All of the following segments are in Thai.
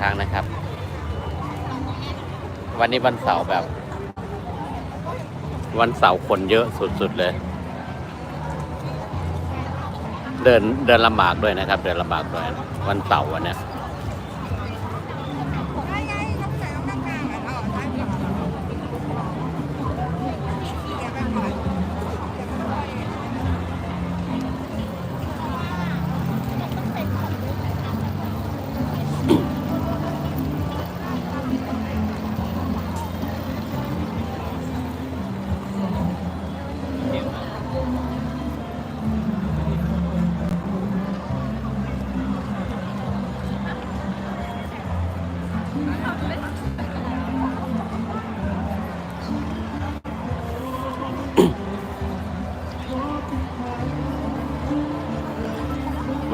ครั้งนะครับ วันนี้วันเสาร์แบบ วันเสาร์คนเยอะสุดๆเลย เดินเดินลำบากด้วยนะครับ เดินลำบากด้วยวันเสาร์วันเนี้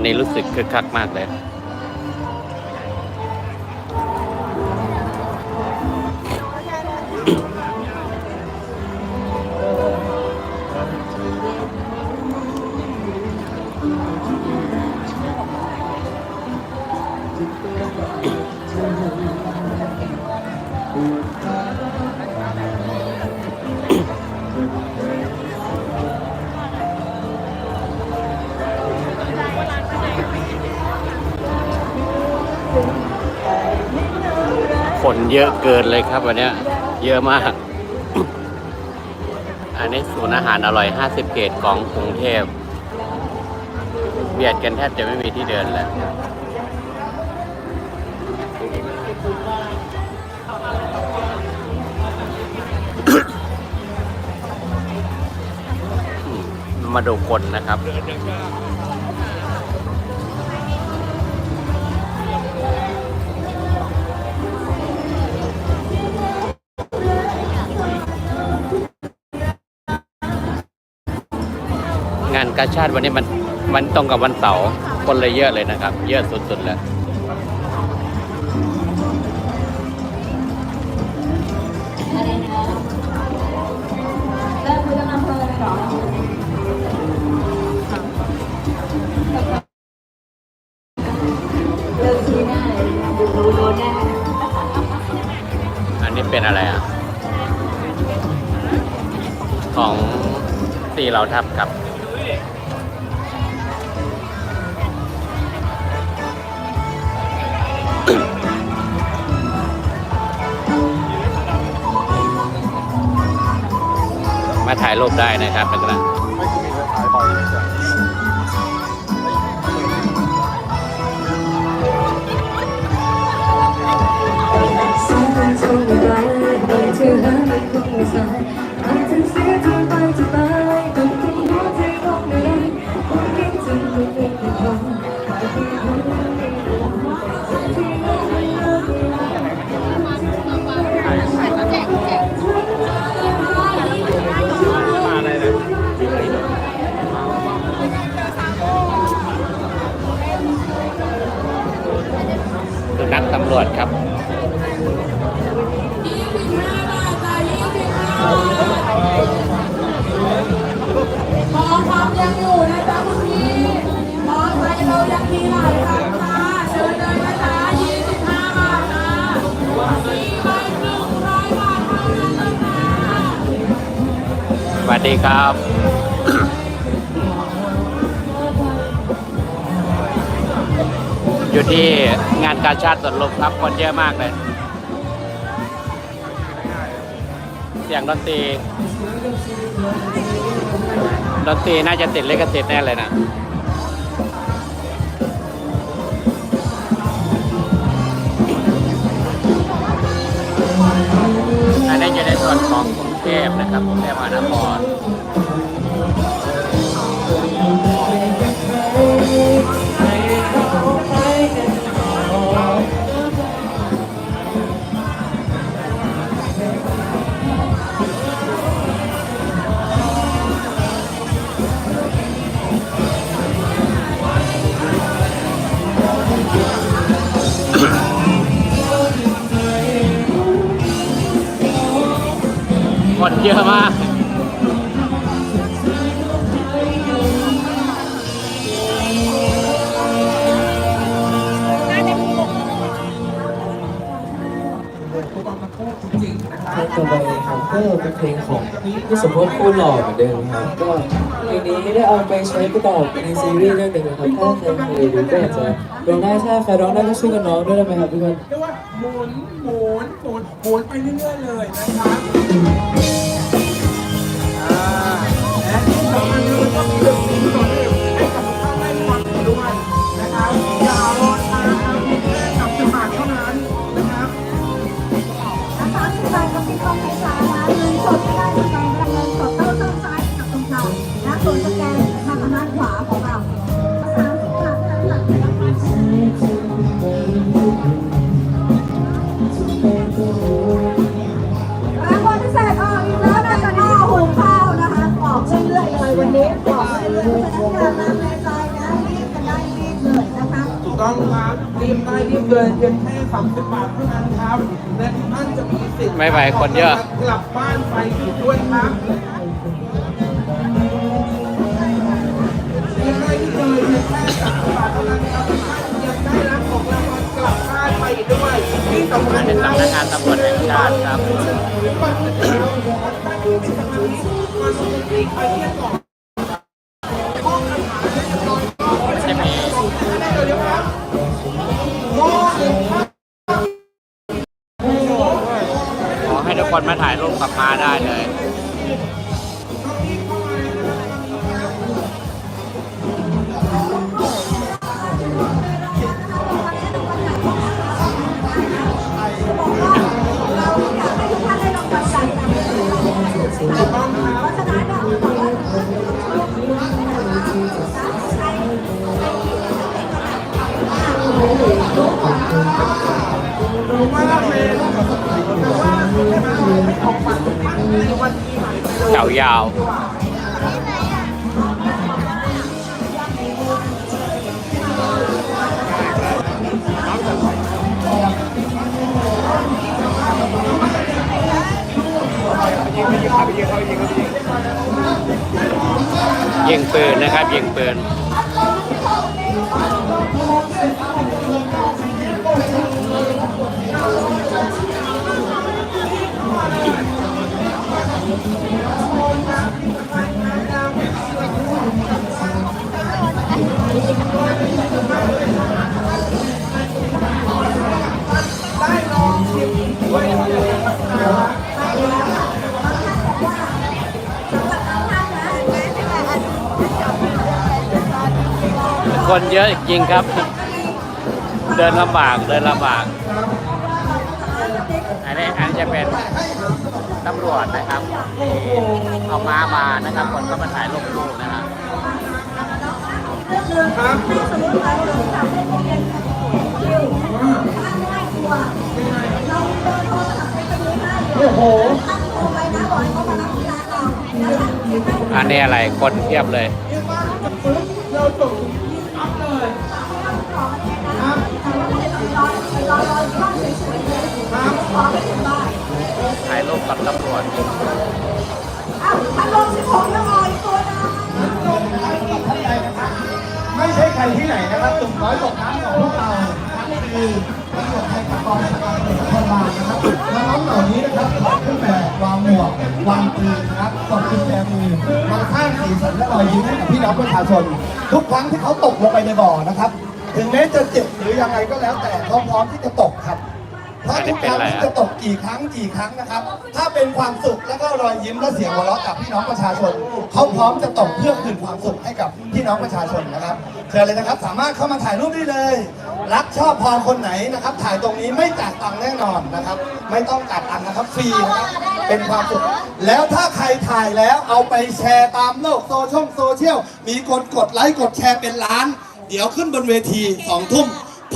วันนี้รู้สึกคึกคักมากเลย คนเยอะเกินเลยครับวันนี้เยอะมาก อันนี้ศูนย์อาหารอร่อย 50 เกตของกรุงเทพเบียดกันแทบจะไม่มีที่เดินแล้วมาดูคนนะครับ กาชาติวันนี้มันมันตรงกับวันเสาร์คนเลยเยอะเลยนะครับ เยอะสุดๆเลยแล้วคุณจะนำเพลินเหรอเลิกชี้หน้าดูดูโดนแน่อันนี้เป็นอะไรอะ ของตีเราทับกับ มาถ่ายรูปได้นะครับเป็นกำลังไำรวจครับหมอความยังอยู่นะจ๊ะคุณพี่หมอไทยเรายังมีหลายคราคาเชิญเลยนะจ๊ะ25 บาทค่ะสี่ใบหนึ่งร้อยบาทเท่านั้นเลยค่ะสวัสดีครับ อยู่ที่งานกาชาติสวนลมครับคนเยอะมากเลย เสียงดนตรีดนตรีน่าจะติดเลขสิทธิ์แน่เลยนะอันนี้อยู่ในส่วนของกรุงเทพนะครับกรุงเทพมหานคร เป็นเพลงของพี่สมพศพูดหล่อเหมือนเดิมครับก็เพลงนี้ได้เอาไปใช้ประกอบในซีรีส์เรื่องหนึ่งนะครับถ้าใครเคยดูก็อาจจะร้องได้ถ้าใครร้องได้ก็ช่วยกันร้องด้วยได้ไหมครับทุกคนเรียกว่าหมุนหมุนหมุนหมุนไปเรื่อยๆเลยนะครับอ่าและที่สำคัญคือก็มี รับรีบได้รีบเลยเพียงแค่30บาทเท่านั้นครับ และทุกท่านจะมีสิทธิ์ไม่ไหวคนเยอะ กลับบ้านไปอีกด้วยครับเพียงได้ที่เลยเพียงแค่30บาทเท่านั้นครับทุกท่านยังได้รับของรางวัลกลับบ้านไปอีกด้วยที่สำคัญเป็นสำนักงานตำรวจแห่งชาติครับ คนมาถ่ายรูปกับมาได้เลยเก่ายาวยิงปืนนะครับยิงปืน คนเยอะจริงครับ เดินลำบากเดินลำบากอันนี้อันนี้จะเป็น ตำรวจนะครับที่เอาม้ามานะครับคนก็มาถ่ายรูปคู่นะครับโอ้โหอันนี้อะไรคนเทียบเลยเราส่ง ถ่ารูปกับตำรวจพันลมสิบหกแล้วรออีกตัวนึงไม่ใช่ใครที่ไหนนะครับตุ่มน้อยตกน้ำของพวกเราคือตำรวจไทยกับกองบัญชาการตำรวจนครบาลนะครับน้องๆเหล่านี้นะครับถอดเครื่องแบบวางหมวกวางปืนนะครับกดกุญแจมือมาสร้างสีสันและรอยยิ้มให้กับพี่น้องประชาชน ทุกครั้งที่เขาตกลงไปในบ่อนะครับ ถึงแม้จะเจ็บหรือยังไงก็แล้วแต่เขาพร้อมที่จะตกครับ เพราะทุกครั้งที่จะตกกี่ครั้งกี่ครั้งนะครับ ถ้าเป็นความสุขแล้วก็รอยยิ้มและเสียงหัวเราะกับพี่น้องประชาชนเขาพร้อมจะตกเพื่อคืนความสุขให้กับพี่น้องประชาชนนะครับเชิญเลยนะครับ สามารถเข้ามาถ่ายรูปได้เลย รักชอบพอคนไหนนะครับ ถ่ายตรงนี้ไม่จ่ายตังค์แน่นอนนะครับ ไม่ต้องจ่ายตังค์นะครับฟรีนะครับเป็นความสุขแล้วถ้าใครถ่ายแล้วเอาไปแชร์ตามโลกโซเชียลโซเชียลมีคนกดไลค์กดแชร์เป็นล้าน เดี๋ยวขึ้นบนเวทีสองทุ่ม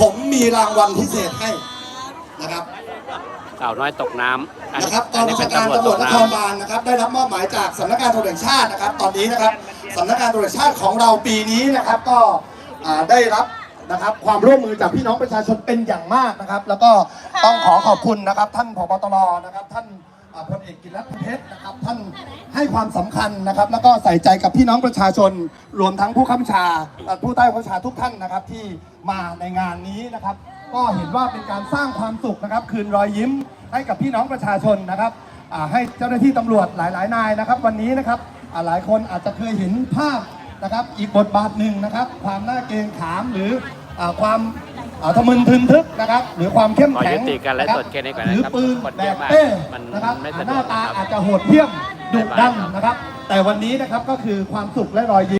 ผมมีรางวัลพิเศษให้ นะครับสาวน้อยตกน้ำอันนี้นะครับกอัอนงนี้บัญเป็นชาการตำรวจตำรตวจกนน้ครบาลนะครับ ได้รับมอบหมายจากสำนักงานตำรวจแห่งชาตินะครับ ตอนนี้นะครับสำนักงานตำรวจแห่งชาติของเราปีนี้นะครับ ก็อ่าได้รับนะครับความร่วมมือจากพี่น้องประชาชนเป็นอย่างมากนะครับ แล้วก็ต้องขอขอบคุณนะครับ ท่านผบตรนะครับ ท่านอ่าพลเอกกิตติรัตน์เพชรนะครับท่านให้ความสำคัญนะครับ แล้วก็ใส่ใจกับพี่น้องประชาชน รวมทั้งผู้ข้าราชการอ่าผู้ใต้บังคับบัญชาทุกท่านนะครับที่มาในงานนี้นะครับ ก็เห็นว่าเป็นการสร้างความสุขนะครับ คืนรอยยิ้มให้กับพี่น้องประชาชนนะครับอ่าให้เจ้าหน้าที่ตำรวจหลายๆ นายนะครับ วันนี้นะครับอ่าหลายคนอาจจะเคยเห็นภาพนะครับ อีกบทบาทหนึ่งนะครับ ความน่าเกรงขามหรืออ่าความอ่าทะมึนทึนทึกนะครับ หรือความเข้มขอแข็ยุงติการไลฟ์สดแค่นี้ก่อนนะครับถือปืนคนแบเยอะบมากเป้มันนะครับไม่สะดวกหน้าตานะครับอาจจะโหดเหี้ยมดุดันนะครับ แต่วันนี้นะครับก็คือความสุขและรอยยิ้ม